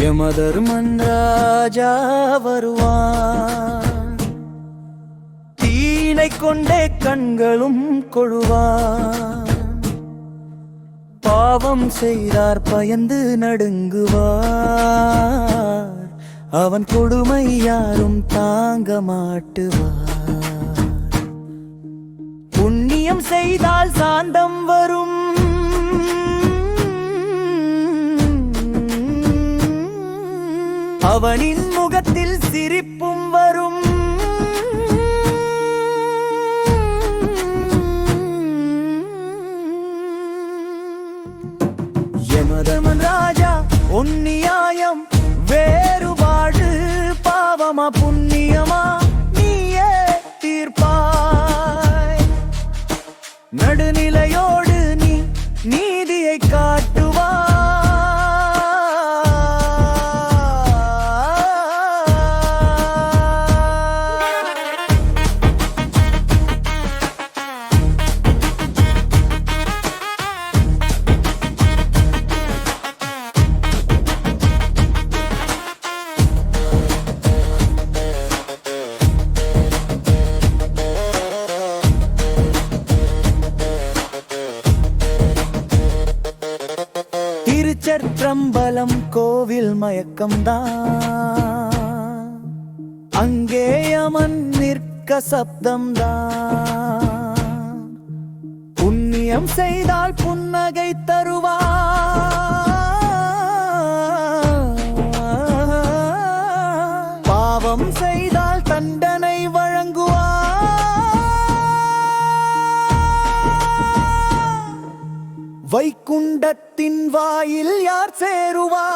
யமதர்மன் ராஜா வருவான். தீனை கொண்டே கண்களும் கொழுவான். பாவம் செய்தார் பயந்து நடுங்குவார். அவன் கொடுமை யாரும் தாங்க மாட்டுவார். புண்ணியம் செய்தால் சாந்தம் வரும். அவனின் முகத்தில் சிரிப்பும் வரும். யமதமன் ராஜா உன்னியாயம் வேறுபாடு பாவமா புண்ணியமா நீயே தீர்ப்பாய். நடுநிலையோடு நீ நீதியை காட்டு. திருச்சற்றம்பலம் கோவில் மயக்கம்தான். அங்கே அமன் நிற்க சப்தம்தான். புண்ணியம் செய்தால் புன்னகை தருவா பாவம் செய்தால் தண்ட வைக்குண்டத்தின் வாயில் யார் சேருவார்?